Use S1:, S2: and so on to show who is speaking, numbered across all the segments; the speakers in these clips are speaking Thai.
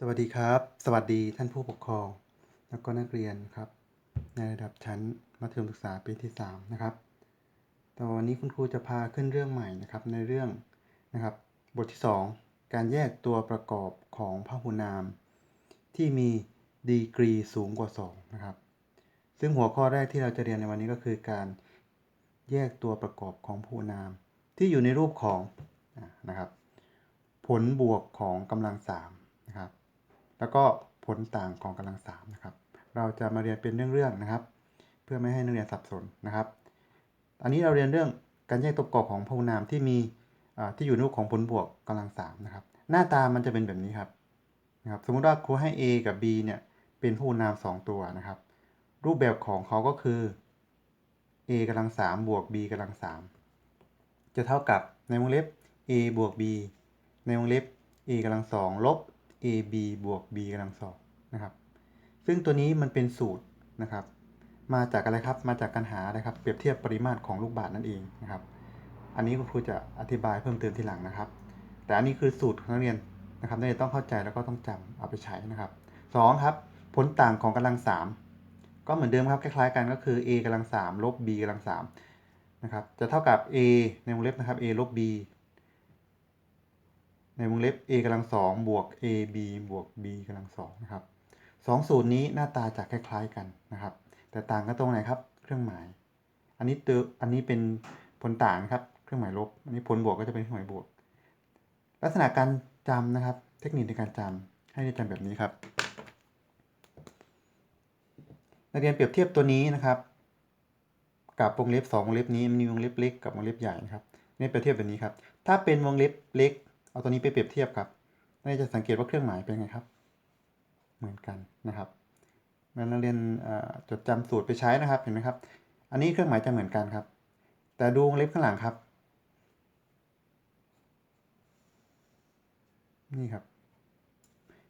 S1: สวัสดีครับ สวัสดีท่านผู้ปกครอง แล้วก็นักเรียนครับ ในระดับชั้นมัธยมศึกษาปีที่ 3 นะครับต่วันนี้คุณครูจะพาขึ้นเรื่องใหม่นะครับในเรื่องนะครับ บทที่ 2 การแยกตัวประกอบของพหูนาม ที่มีดีกรีสูงกว่า 2 นะครับ ซึ่งหัวข้อแรกที่เราจะเรียนในวันนี้ก็คือการแยกตัวประกอบของพหูนาม ที่อยู่ในรูปของนะครับ ผลบวกของกำลังสาม แล้วก็ผลต่างของกำลังสามนะครับ เราจะมาเรียนเป็นเรื่องๆนะครับ เพื่อไม่ให้นักเรียนสับสนนะครับ อันนี้เราเรียนเรื่องการแยกตัวประกอบของพหูนามที่มีที่อยู่ในรูปของผลบวกกำลังสามนะครับ หน้าตามันจะเป็นแบบนี้ครับนะครับ สมมุติว่าครูให้ a กับ b เนี่ยเป็นพหูนามสองตัวนะครับ รูปแบบของเขาก็คือ a กำลังสามบวก b กำลังสามจะเท่ากับในวงเล็บ a บวก b ในวงเล็บ a กำลังสองลบ ab บวก b กำลังสองนะครับ ซึ่งตัวนี้มันเป็นสูตรนะครับ มาจากอะไรครับ มาจากการหาอะไรครับ เปรียบเทียบปริมาตรของลูกบาศก์นั่นเองนะครับ อันนี้คุณครูจะอธิบายเพิ่มเติมทีหลังนะครับ แต่อันนี้คือสูตรของนักเรียนนะครับนักเรียนต้องเข้าใจแล้วก็ต้องจำเอาไปใช้นะครับสองครับ ผลต่างของกำลังสามก็เหมือนเดิมครับ คล้ายๆกันก็คือ a กำลังสามลบ b กำลังสามนะครับ จะเท่ากับ a ในวงเล็บนะครับ a ลบ b ในวงเล็บ a กำลังสองบวก ab บวก b กำลังสองนะครับสองสูตรนี้หน้าตาจะคล้าย ๆกันนะครับ แต่ต่างกันตรงไหนครับ เครื่องหมาย อันนี้ตัวอันนี้เป็นผลต่างครับ เครื่องหมายลบ อันนี้ผลบวกก็จะเป็นเครื่องหมายบวก ลักษณะการจำนะครับ เทคนิคในการจำให้จำแบบนี้ครับ นักเรียนเปรียบเทียบตัวนี้นะครับ กับวงเล็บสองวงเล็บนี้มันมีวงเล็บเล็กกับวงเล็บใหญ่นะครับนี่เปรียบเทียบแบบนี้ครับ ถ้าเป็นวงเล็บเล็ก เอาตัวนี้ไปเปรียบเทียบครับน่าจะสังเกตว่าเครื่องหมายเป็นไงครับ เหมือนกันนะครับงั้นนักเรียนจดจำสูตรไปใช้นะครับเห็นไหมครับ อันนี้เครื่องหมายจะเหมือนกันครับ แต่ดูวงเล็บข้างหลังครับ นี่ครับ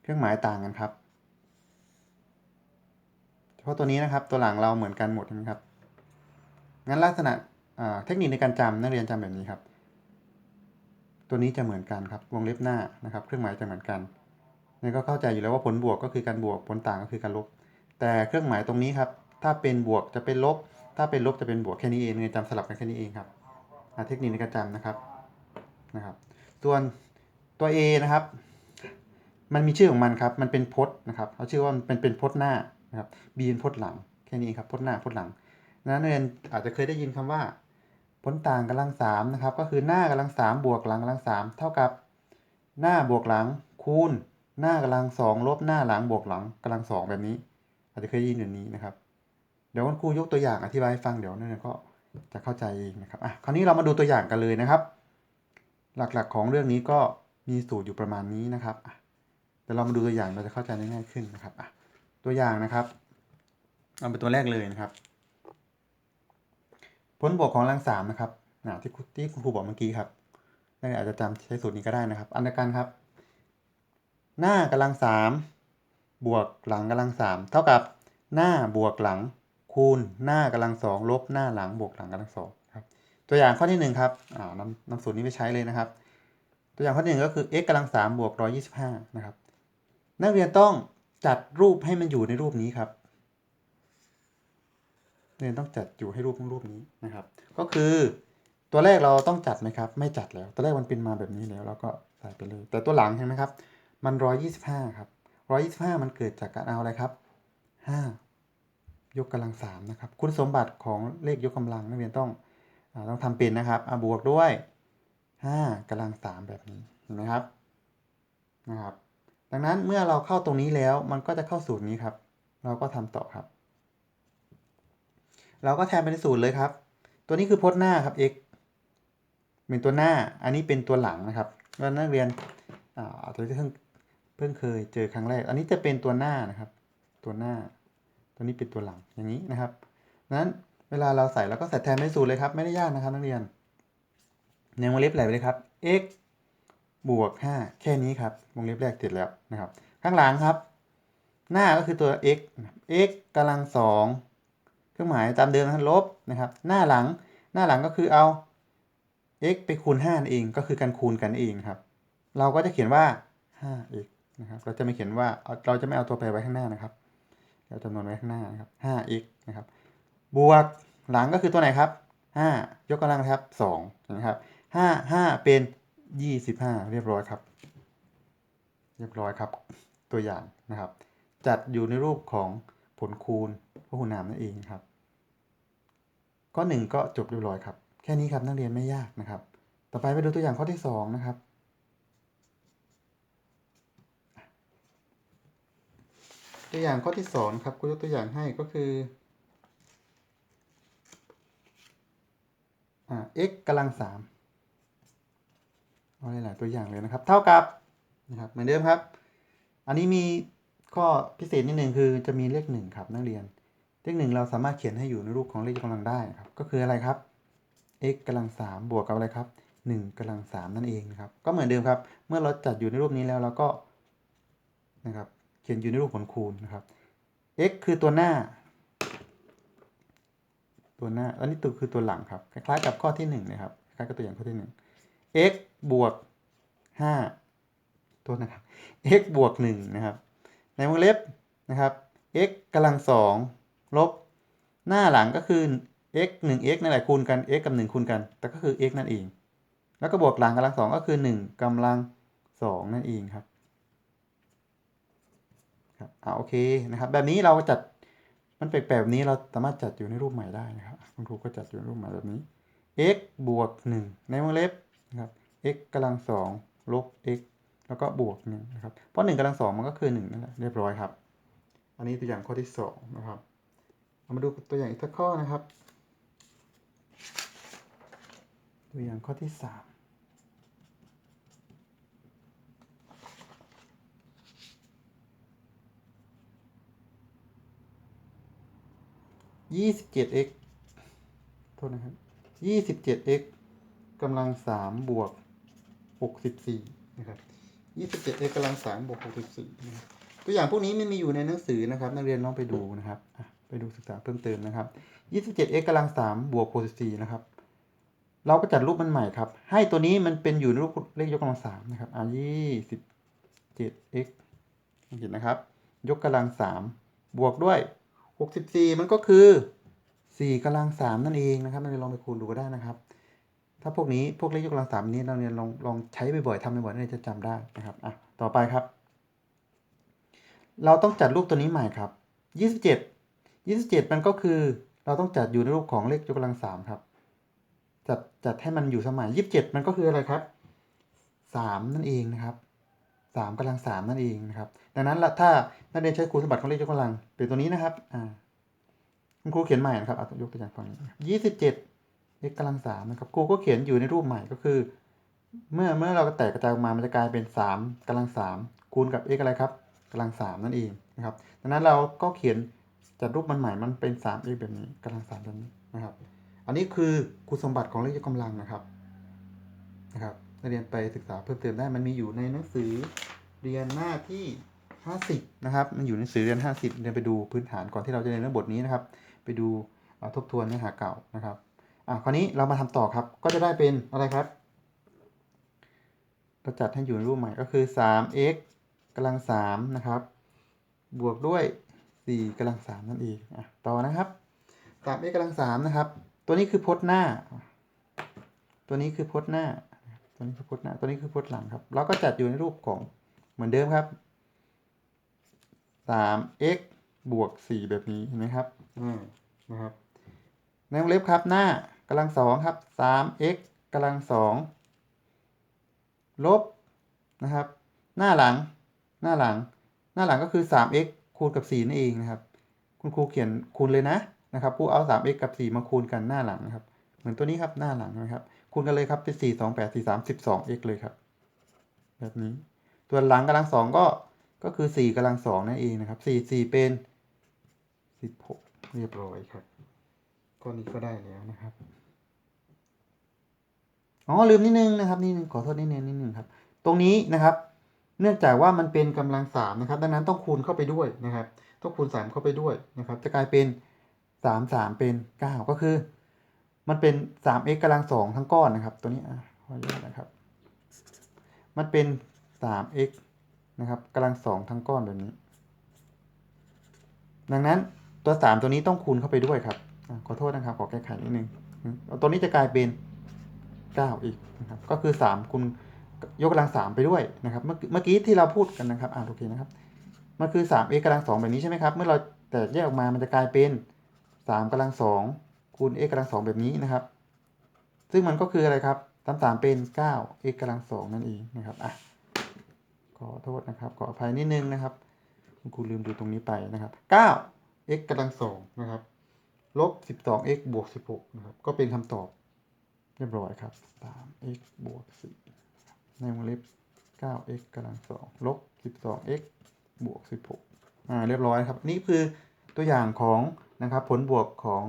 S1: เครื่องหมายต่างกันครับเฉพาะตัวนี้นะครับ ตัวหลังเราเหมือนกันหมดใช่ไหมครับงั้นลักษณะเทคนิคในการจำนักเรียนจำแบบนี้ครับ ตัวนี้จะเหมือนกันครับวงเล็บหน้านะครับ เครื่องหมายจะเหมือนกันนี่ก็เข้าใจอยู่แล้วว่าผลบวกก็คือการบวกผลต่างก็คือการลบ แต่เครื่องหมายตรงนี้ครับ ถ้าเป็นบวกจะเป็นลบ ถ้าเป็นลบจะเป็นบวกแค่นี้เองเรียจำสลับกันแค่นี้เองครับเทคนิคในการจำนะครับนะครับ ส่วนตัว A นะครับ มันมีชื่อของมันครับ มันเป็นพจน์นะครับเขาชื่อว่ามันเป็นเป็นพจน์หน้านะครับ B เป็นพจน์หลังแค่นี้ครับพจน์หน้าพจน์หลังนั้นเรียนอาจจะเคยได้ยินคำว่า ผลต่างกำลังสามนะครับก็คือหน้ากำลังสามบวกหลังกำลังสามเท่ากับ หน้าบวกหลังคูณ หน้ากำลังสองลบหน้าหลังบวกหลังกำลังสองแบบนี้ อาจจะเคยได้ยินแบบนี้นะครับ เดี๋ยวคุณครูยกตัวอย่างอธิบายให้ฟังเดี๋ยวนักเรียนก็จะเข้าใจเองนะครับอะคราวนี้เรามาดูตัวอย่างกันเลยนะครับ หลักๆของเรื่องนี้ก็มีสูตรอยู่ประมาณนี้นะครับอ่เดี๋ยวเรามาดูตัวอย่างเราจะเข้าใจได้ง่ายขึ้นนะครับอะตัวอย่างนะครับ เอาเป็นตัวแรกเลยนะครับ ผลบวกของกำลังสามนะครับที่ครูที่คุณครูบอกเมื่อกี้ครับนักเรียนอาจจะจำใช้สูตรนี้ก็ได้นะครับ อันดียวกันครับ หน้ากำลังสามบวกหลังกำลังสามเท่ากับหน้าบวกหลัง คูณหน้ากำลังสองลบหน้าหลังบวกหลังกำลังสองครับ ตัวอย่างข้อที่หนึ่งครับอ่านำนำสูตรนี้ไปใช้เลยนะครับ ตัวอย่างข้อที่หนึ่งก็คือ x กำลังสามบวกร้อยี่สิบห้านะครับ นักเรียนต้องจัดรูปให้มันอยู่ในรูปนี้ครับ เรียนต้องจัดอยู่ให้รูปรูปนี้นะครับ ก็คือตัวแรกเราต้องจัดไหมครับ ไม่จัดแล้ว ตัวแรกมันเป็นมาแบบนี้แล้วเราก็ใส่ไปเลย แต่ตัวหลังเห็นไหมครับ มันร้อยยี่สิบห้าครับร้อยยี่สิบห้ามันเกิดจากการเอาอะไรครับห้ายกกำลังสามนะครับ คุณสมบัติของเลขยกกำลังนักเรียนต้องอาต้องทำเป็นนะครับอ่าบวกด้วยห้ากำลังสามแบบนี้เห็นไหมครับนะครับ ดังนั้นเมื่อเราเข้าตรงนี้แล้วมันก็จะเข้าสูตรนี้ครับ เราก็ทำต่อครับ เราก็แทนไปในสูตรเลยครับ ตัวนี้คือพจน์หน้าครับ x เป็นตัวหน้า อันนี้เป็นตัวหลังนะครับแล้วนักเรียนอ่าจจะเพิ่งเพิ่งเคยเจอครั้งแรก อันนี้จะเป็นตัวหน้านะครับ ตัวหน้า ตัวนี้เป็นตัวหลังอย่างนี้นะครับนั้นเวลาเราใส่เราก็ใส่แทนไปในสูตรเลยครับ ไม่ได้ยากนะครับนักเรียนในวงเล็บไหลไปเลยครับ x บวก 5 แค่นี้ครับ วงเล็บแรกเสร็จแล้วนะครับ ข้างหลังครับ หน้าก็คือตัว x x กำลังสอง เครื่องหมายตามเดิมนะลบนะครับ หน้าหลังหน้าหลังก็คือเอา x ไปคูณ5นั่นเองก็คือการคูณกันเองครับ เราก็จะเขียนว่า 5x นะครับ เราจะไม่เขียนว่าเราจะไม่เอาตัวแปรไว้ข้างหน้านะครับเราจำนวนไว้ข้างหน้านะครับ 5x นะครับ บวกหลังก็คือตัวไหนครับ 5 ยกกำลังครับ2นะครับ 5 5 เป็น 25 เรียบร้อยครับ เรียบร้อยครับ ตัวอย่างนะครับ จัดอยู่ในรูปของ ผลคูณพหุนามนั่นเองครับ ข้อหนึ่งก็จบเรียบร้อยครับ แค่นี้ครับนักเรียนไม่ยากนะครับ ต่อไปไปดูตัวอย่างข้อที่สองนะครับ ตัวอย่างข้อที่สองครับกูยกตัวอย่างให้ก็คืออ่า x กำลังสามเอาหลายๆตัวอย่างเลยนะครับ เท่ากับนะครับเหมือนเดิมครับ อันนี้มี ข้อพิเศษนิดหนึ่งคือจะมีเลขหนึ่งครับนักเรียน เลขหนึ่งเราสามารถเขียนให้อยู่ในรูปของเลขยกกำลังได้ครับ ก็คืออะไรครับ x กำลังสามบวกกับอะไรครับหนึ่งกำลังสามนั่นเองนะครับ ก็เหมือนเดิมครับ เมื่อเราจัดอยู่ในรูปนี้แล้วเราก็นะครับเขียนอยู่ในรูปผลคูณนะครับ x คือตัวหน้า ตัวหน้าอันนี้ตัวคือตัวหลังครับ คล้ายๆกับข้อที่หนึ่งนะครับ คล้ายกับตัวอย่างข้อที่หนึ่ง x บวกห้าตัวนะครับ x บวกหนึ่งนะครับ ในวงเล็บนะครับ x กำลังสองลบหน้าหลังก็คือ x 1 x นั่นแหละคูณกัน x กับ 1 คูณกัน แต่ก็คือ x นั่นเอง แล้วก็บวกหลังกำลังสองก็คือ 1กำลังสองนั่นเองครับครับอ่าโอเคนะครับ แบบนี้เราจัดมันแปลกๆแบบนี้เราสามารถจัดอยู่ในรูปใหม่ได้นะครับคุณครูก็จัดอยู่ในรูปใหม่แบบนี้ x บวก 1 ในวงเล็บนะครับ x กำลังสองลบ x แล้วก็บวก1นะครับ เพราะ1กำลังสองมันก็คือ1นั่นแหละเรียบร้อยครับ อันนี้ตัวอย่างข้อที่สองนะครับเรามาดูตัวอย่างอีกสักข้อนะครับ ตัวอย่างข้อที่สามยี่สิบเจ็ด x โทษนะครับยี่สิบเจ็ด x กำลังสามบวกหกสิบสี่นะครับ ยี่สิบเจ็ด x กำลังสามบวกหกสิบสี่นะครับตัวอย่างพวกนี้ไม่มีอยู่ในหนังสือนะครับ นักเรียนลองไปดูนะครับไปดูศึกษาเพิ่มเติมนะครับ 27x กำลัง3บวก64นะครับ เราก็จัดรูปมันใหม่ครับ ให้ตัวนี้มันเป็นอยู่ในรูปเลขยกกำลัง3นะครับอะ 27x เห็นนะครับ ยกกำลัง3บวกด้วย64มันก็คือ4กำลัง3นั่นเองนะครับนักเรียนลองไปคูณดูก็ได้นะครับ ถ้าพวกนี้พวกเลขยกกำลัง3นี้นักเรียลองลองใช้บ่อยๆทำบ่อยๆนักเรียนจะจำได้นะครับอะต่อไปครับ เราต้องจัดรูปตัวนี้ใหม่ครับ 27 27 มันก็คือ เราต้องจัดอยู่ในรูปของเลขยกกำลังสามครับ จัดจัดให้มันอยู่สมัย 27 มันก็คืออะไรครับ 3 นั่นเองนะครับ3กำลัง3นั่นเองนะครับ ดังนั้นละถ้านักเรียนใช้คูณสมบัติของเลขยกกำลังเป็นตัวนี้นะครับอ่าคุณครูเขียนใหม่นะครับเอายกตัวอย่างฝั่งนี้27 x กำลัง3นะครับครูก็เขียนอยู่ในรูปใหม่ก็คือ เมื่อเมื่อเราแตกกระจายออกมามันจะกลายเป็น 3กำลัง3คูณกับ x อะไรครับกำลัง3นั่นเองนะครับดังนั้นเราก็เขียนจัดรูปมันใหม่มันเป็น 3 x แบบนี้กำลัง3แบบนี้นะครับ อันนี้คือคุณสมบัติของเลขยกกำลังนะครับนะครับเรียนไปศึกษาเพิ่มเติมได้มันมีอยู่ในหนังสือเรียนหน้าที่ 50 นะครับ มันอยู่ในหนังสือเรียน 50 เรียนไปดูพื้นฐานก่อนที่เราจะเรียนเรื่องบทนี้นะครับ ไปดูเอ่อทบทวนเนื้อหาเก่านะครับ อะคราวนี้เรามาทำต่อครับ ก็จะได้เป็นอะไรครับเราจัดให้อยู่ในรูปใหม่ก็คือ 3x กำลัง3นะครับ บวกด้วย 4กำลัง3นั่นเองอะต่อนะครับ 3x กำลัง3นะครับ ตัวนี้คือพจน์หน้า ตัวนี้คือพจน์หน้า ตัวนี้คือพจน์หน้า ตัวนี้คือพจน์หลังครับ เราก็จัดอยู่ในรูปของเหมือนเดิมครับ 3x บวก 4 แบบนี้เห็นไหมครับ อืมนะครับในวงเล็บครับหน้า กำลังสองครับ 3x กำลังสองลบนะครับ หน้าหลังหน้าหลัง หน้าหลังก็คือ 3x คูณกับ 4 นั่นเองนะครับ คุณครูเขียนคูณเลยนะนะครับครูเอา 3x กับ 4 มาคูณกันหน้าหลังนะครับ เหมือนตัวนี้ครับหน้าหลังนะครับ คูณกันเลยครับเป็น 4 2 8 4 3 12x เลยครับ แบบนี้ส่วหลังกำลังสองก็ ก็คือ 4กำลังสองนั่นเองนะครับ 4 4 เป็น 16 เรียบร้อยครับข้อนนี้ก็ได้แล้วนะครับ อ๋อลืมนิดนึงนะครับนิดนึงขอโทษนิดนึงนิดนึงครับ ตรงนี้นะครับ เนื่องจากว่ามันเป็นกำลังสามนะครับ ดังนั้นต้องคูณเข้าไปด้วยนะครับ ต้องคูณสามเข้าไปด้วยนะครับ จะกลายเป็นสามสามเป็นเก้าก็คือ มันเป็นสาม x กำลังสองทั้งก้อนนะครับ ตัวนี้อะขออนุญาตนะครับ มันเป็นสาม x นะครับกำลังสองทั้งก้อนแบบนี้ ดังนั้นตัวสามตัวนี้ต้องคูณเข้าไปด้วยครับขอโทษนะครับ ขอแก้ไขนิดนึงตัวนี้จะกลายเป็น เก้าอีกนะครับก็คือสามคูณยกกำลังสามไปด้วยนะครับเมื่อกี้ที่เราพูดกันนะครับอ่าโอเคนะครับมันคือสาม x กำลังสองแบบนี้ใช่ไหมครับ เมื่อเราแตกแยกออกมามันจะกลายเป็นสามกำลังสองคูณ x กำลังสองแบบนี้นะครับ ซึ่งมันก็คืออะไรครับสามสามเป็นเก้า x กำลังสองนั่นเองนะครับอะขอโทษนะครับขออภัยนิดนึงนะครับคุณครูลืมดูตรงนี้ไปนะครับเก้า x กำลังสองนะครับลบสิบสอง x บวกสิบหกนะครับก็เป็นคำตอบ เรียบร้อยครับสาม x บวกสี่ในวงเล็บเก้า x กำลังสองลบสิบสอง x บวกสิบหกอ่า เรียบร้อยครับ นี่คือตัวอย่างของนะครับผลบวกของ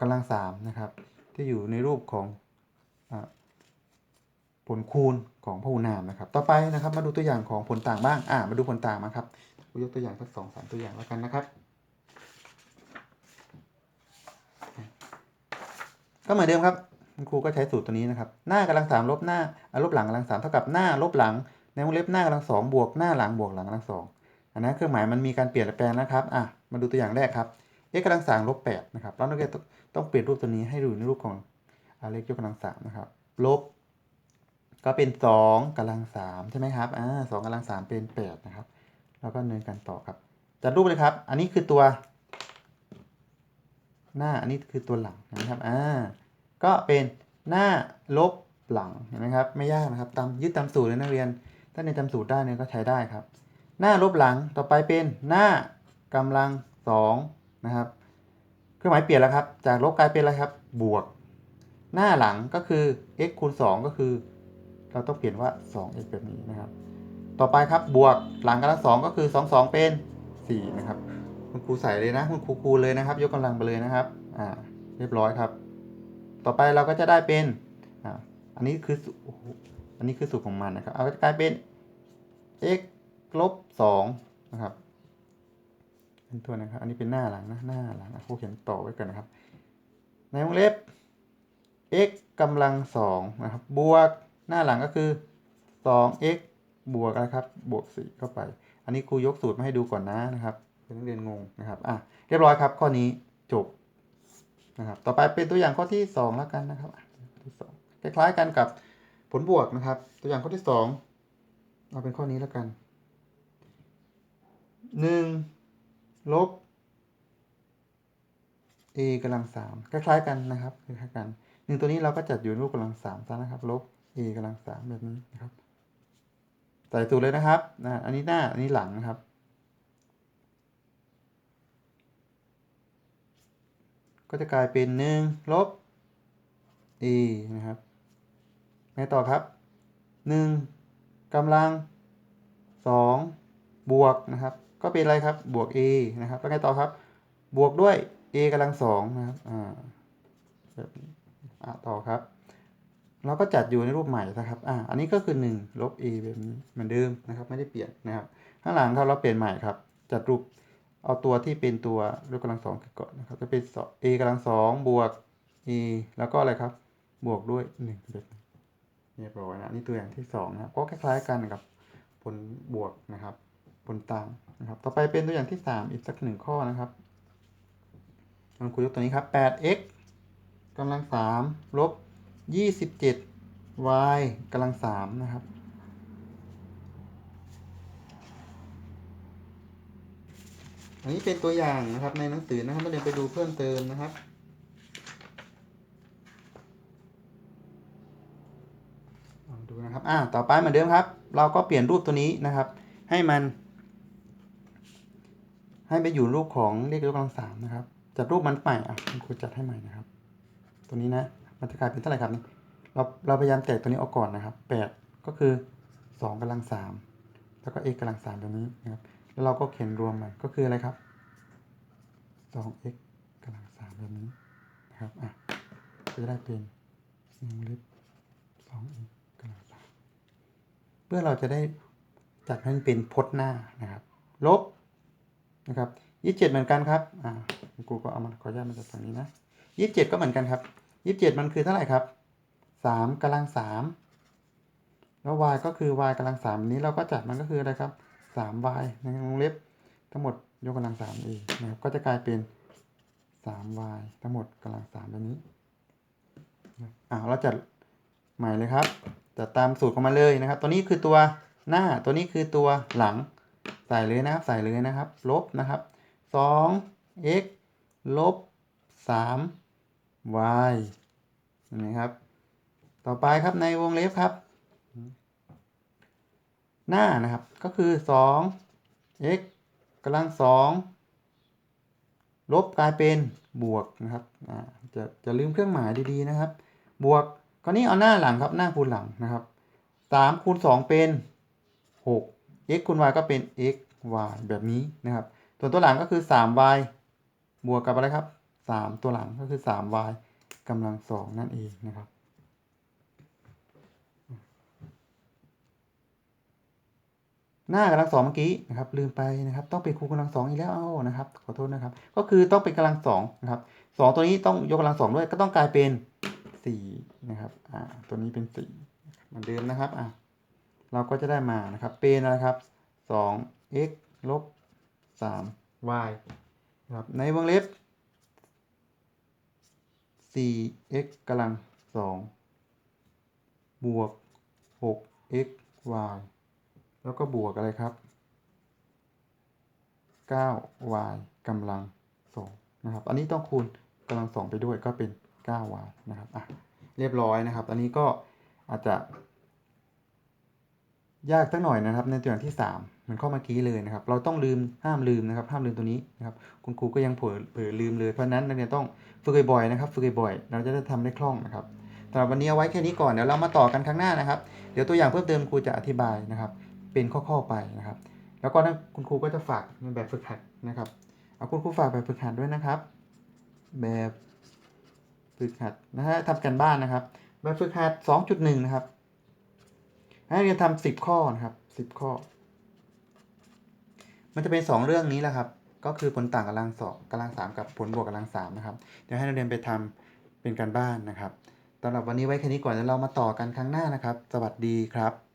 S1: กำลังสามนะครับ ที่อยู่ในรูปของอผลคูณของพหุนามนะครับ ต่อไปนะครับมาดูตัวอย่างของผลต่างบ้าง อ่า มาดูผลต่างมาครับยกตัวอย่างสักสองสามตัวอย่างแล้วกันนะครับ ก็เหมือนเดิมครับ คุณครูก็ใช้สูตรตัวนี้นะครับหน้ากำลังสามลบหน้าลบหลังกำลังสามเท่ากับหน้าลบหลังในวงเล็บหน้ากำลังสองบวกหน้าหลังบวกหลังกำลังสองอันนั้นเครื่องหมายมันมีการเปลี่ยนแปลงนะครับอะมาดูตัวอย่างแรกครับ x กำลังสามลบแปดนะครับเราต้องต้องเปลี่ยนรูปตัวนี้ให้ดูในรูปของอาเลขยกกำลังสามนะครับลบ ก็เป็นสองกำลังสามใช่ไหมครับอ่าสองกำลังสามเป็นแปดนะครับ แล้วก็เนินกันต่อครับจัดรูปเลยครับ อันนี้คือตัว หน้าอันนี้คือตัวหลังนะครับอ่า ก็เป็นหน้าลบหลังเห็นไหมครับไม่ยากนะครับตามยึดตามสูตรเลยนักเรียน ถ้าในจำสูตรได้เนี่ยก็ใช้ได้ครับ หน้าลบหลังต่อไปเป็นหน้ากำลังสองนะครับเครื่องหมายเปลี่ยนแล้วครับ จากลบกลายเป็นอะไรครับ บวก หน้าหลังก็คือ x คูณ2 ก็คือ เราต้องเปลี่ยนว่า 2x แบบนี้นะครับ ต่อไปครับบวกหลังกำลังสองก็คือ 2 2 เป็น 4 นะครับ คุณครูใส่เลยนะ คุณครูคูณเลยนะครับ ยกกำลังไปเลยนะครับ อ่า เรียบร้อยครับ ต่อไปเราก็จะได้เป็นอันนี้คือสูโอ้โหอันนี้คือสูตรของมันนะครับ เอาก็จะกลายเป็น x ลบ2นะครับเป็นตัวนะครับ อันนี้เป็นหน้าหลังนะ หน้าหลังอะครูเขียนต่อไว้กันนะครับ ในวงเล็บ x กำลังสองนะครับ บวกหน้าหลังก็คือ 2x บวกอะไรครับ บวก 4 เข้าไป อันนี้ครูยกสูตรมาให้ดูก่อนนะนะครับเพื่อนนักเรียนงงนะครับ อะ เรียบร้อยครับข้อนี้ นะครับ ต่อไปเป็นตัวอย่างข้อที่2แล้วกันนะครับที่สคล้ายๆกันกับผลบวกนะครับ ตัวอย่างข้อที่ 2 เอาเป็นข้อนี้แล้วกัน 1 ลบ a กำลังสามคล้ายๆกันนะครับคล้ายๆกันหนึ่งตัวนี้เราก็จัดอยู่รูปกำลังสามซะนะครับ ลบ a กำลังสามแบบนี้นะครับ ใส่สูตรเลยนะครับอันนี้หน้าอันนี้หลังนะครับ ก็จะกลายเป็นหนึ่งลบ a นะครับไงต่อครับหนึ่งกำลังสองบวกนะครับ ก็เป็นอะไรครับ บวก a นะครับ แล้วไงต่อครับ บวกด้วย a กำลังสองนะครับ อ่าแบบนี้อ่าต่อครับ เราก็จัดอยู่ในรูปใหม่นะครับ อ่าอันนี้ก็คือ 1 ลบ a แบบนี้เหมือนเดิมนะครับ ไม่ได้เปลี่ยนนะครับ ข้างหลังครับเราเปลี่ยนใหม่ครับ จัดรูป เอาตัวที่เป็นตัวยกกำลังสองก่อนนะครับ จะเป็น a กำลังสองบวก a แล้วก็อะไรครับ บวกด้วย1แบบนี้เรียบร้อยนะนี่ตัวอย่างที่สองนะครับก็คล้ายๆกันกับผลบวกนะครับ ผลต่างนะครับ ต่อไปเป็นตัวอย่างที่สามอีกสักหนึ่งข้อนะครับมันคุยยกตัวนี้ครับ 8x กำลังสามลบ27 y กำลังสามนะครับ อันนี้เป็นตัวอย่างนะครับในหนังสือนะครับนักเรียนไปดูเพิ่มเติมนะครับลองดูนะครับ อ่า ต่อไปเหมือนเดิมครับ เราก็เปลี่ยนรูปตัวนี้นะครับ ให้มัน ให้ไปอยู่รูปของเลขยกกำลังสามนะครับ จัดรูปมันใหม่ อะคุณครูจัดให้ใหม่นะครับ ตัวนี้นะ มันจะกลายเป็นเท่าไหร่ครับนี่ เรา เราพยายามแตกตัวนี้ออกก่อนนะครับแปดก็คือสองกำลังสามแล้วก็ x กำลังสามแบบนี้นะครับ แล้วเราก็เขียนรวมมันก็คืออะไรครับสอง x กำลังสามแบบนี้นะครับอะจะได้เป็นหนึ่งลิตรสอง x กำลังสามเพื่อเราจะได้จัดให้มันเป็นพจน์หน้านะครับ ลบนะครับยี่สิบเจ็ดเหมือนกันครับ อ่าคุณครูก็เอามาขออนุญาตมาจากฝั่งนี้นะยี่สิบเจ็ดก็เหมือนกันครับยี่สิบเจ็ดมันคือเท่าไหร่ครับสามกำลังสามแล้ว y ก็คือ y กำลังสามนี้เราก็จัดมันก็คืออะไรครับ 3y ในวงเล็บทั้งหมดยกกำลัง 3 a นะครับก็จะกลายเป็น 3y ทั้งหมดกำลัง3แบบนี้อ่าเราจัดใหม่เลยครับจัดตามสูตรของมันเลยนะครับ ตัวนี้คือตัวหน้าตัวนี้คือตัวหลังใส่เลยนะครับใส่เลยนะครับ ลบนะครับ 2 x ลบ 3 y เห็นไหมครับ ต่อไปครับในวงเล็บครับ หน้านะครับ ก็คือ 2 x กำลัง2ลบกลายเป็นบวกนะครับจะจะลืมเครื่องหมายดีๆนะครับ บวกคราวนี้เอาหน้าหลังครับหน้าคูณหลังนะครับ3คูณ2เป็น 6 x คูณ y ก็เป็น x y แบบนี้นะครับ ส่วนตัวหลังก็คือ 3y บวกกับอะไรครับ 3 ตัวหลังก็คือ 3y กำลังสองนั่นเองนะครับ หน้ากำลังสองเมื่อกี้นะครับลืมไปนะครับ ต้องเป็นคูณกำลังสองอีกแล้วนะครับขอโทษนะครับ ก็คือต้องเป็นกำลังสองนะครับสองตัวนี้ต้องยกกำลังสองด้วยก็ต้องกลายเป็นสี่นะครับอ่าตัวนี้เป็นสี่เหมือนเดิมนะครับอะเราก็จะได้มานะครับเป็นอะไรครับสอง x ลบสาม y นะครับในวงเล็บ 4x กำลัง 2 บวก 6x y แล้วก็บวกอะไรครับ 9y กำลัง2นะครับ อันนี้ต้องคูณกำลัง 2 ไปด้วยก็เป็น 9y นะครับอะเรียบร้อยนะครับ อันนี้ก็อาจจะ ยากสักหน่อยนะครับ ในตัวอย่างที่ 3 เหมือนข้อเมื่อกี้เลยนะครับ เราต้องลืมห้ามลืมนะครับ ห้ามลืมตัวนี้นะครับ คุณครูก็ยังเผลอเผลอลืมเลย เพราะนั้นนักเรียนต้องฝึกบ่อยๆนะครับ ฝึกบ่อยๆ เราจะได้ทำได้คล่องนะครับสำหรับวันนี้เอาไว้แค่นี้ก่อน เดี๋ยวเรามาต่อกันครั้งหน้านะครับ เดี๋ยวตัวอย่างเพิ่มเติมครูจะอธิบายนะครับ เป็นข้อๆไปนะครับ แล้วก็คุณครูก็จะฝากแบบฝึกหัดนะครับเอาคุณครูฝากแบบฝึกหัดด้วยนะครับ แบบฝึกหัดนะฮะทำกันบ้านนะครับ แบบฝึกหัด 2.1 นะครับ ให้เรียนทำสิบข้อนะครับสิบข้อ มันจะเป็นสองเรื่องนี้แหละครับ ก็คือผลต่างกำลังสองกำลังสามกับผลบวกกำลังสามนะครับ เดี๋ยวให้นักเรียนไปทำเป็นการบ้านนะครับสำหรับวันนี้ไว้แค่นี้ก่อนแล้วเรามาต่อกันครั้งหน้านะครับ สวัสดีครับ